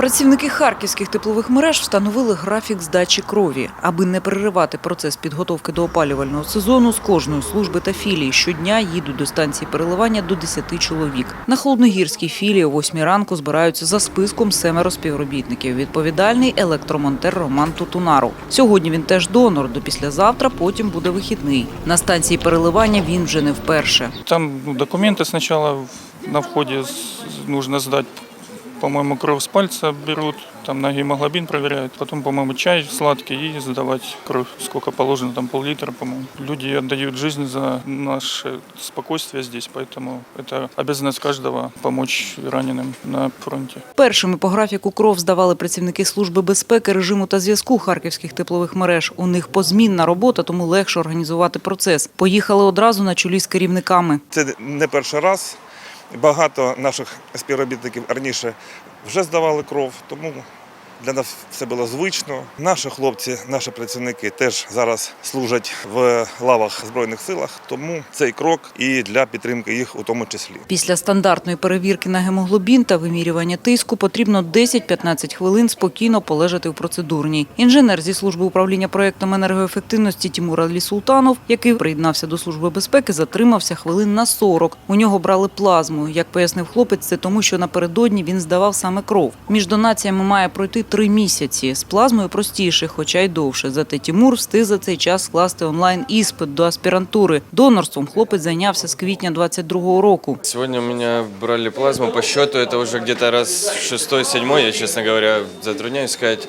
Працівники харківських теплових мереж встановили графік здачі крові. Аби не переривати процес підготовки до опалювального сезону, з кожної служби та філії щодня їдуть до станції переливання до 10 чоловік. На холодногірській філії о 8 ранку збираються за списком семеро співробітників. Відповідальний електромонтер Роман Тутунару. Сьогодні він теж донор. До післязавтра потім буде вихідний. На станції переливання він вже не вперше. Там документы сначала в- на входе с- нужно сдать, по-моему, кровь с пальца берут, там на гемоглобин проверяют, потом, по-моему, чай сладкий и сдавать кровь, сколько положено, там пол-литра, по-моему. Люди отдают жизнь за наше спокойствие здесь, поэтому это обязанность каждого помочь раненым на фронте. Першими по графіку кров здавали працівники служби безпеки, режиму та зв'язку харківських теплових мереж. У них позмінна робота, тому легше організувати процес. Поїхали одразу на чолі з керівниками. Це не перший раз. Багато наших співробітників раніше вже здавали кров, тому для нас все було звично. Наші хлопці, наші працівники теж зараз служать в лавах Збройних силах, тому цей крок і для підтримки їх у тому числі. Після стандартної перевірки на гемоглобін та вимірювання тиску потрібно 10-15 хвилин спокійно полежати в процедурній. Інженер зі служби управління проєктом енергоефективності Тімур Алі Султанов, який приєднався до служби безпеки, затримався хвилин на 40. У нього брали плазму. Як пояснив хлопець, це тому, що напередодні він здавав саме кров. Між донаціями має пройти три місяці. З плазмою простіше, хоча й довше. Зате Тімур встиг за цей час скласти онлайн іспит до аспірантури. Донорством хлопець зайнявся з квітня 22-го року. Сьогодні у мене брали плазму. По счету це вже где-то раз шестой-седьмой, я, чесно говоря, затрудняюсь сказать.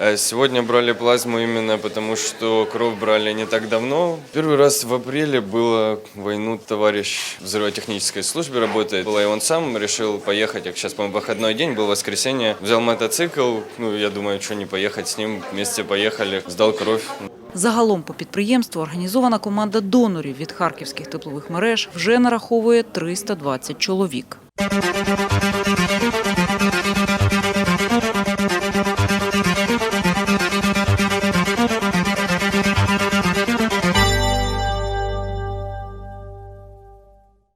Э, Сегодня брали плазму именно потому, что кровь брали не так давно. Первый раз в апреле было войну товарищ в взрывотехнической службе работает. Было и он сам решил поехать, как сейчас, по-моему, выходной день, был воскресенье. Взял мотоцикл, ну, я думаю, что не поехать с ним. Вместе поехали, сдал кровь. Загалом по підприємству організована команда донорів від харківських теплових мереж вже нараховує 320 чоловік.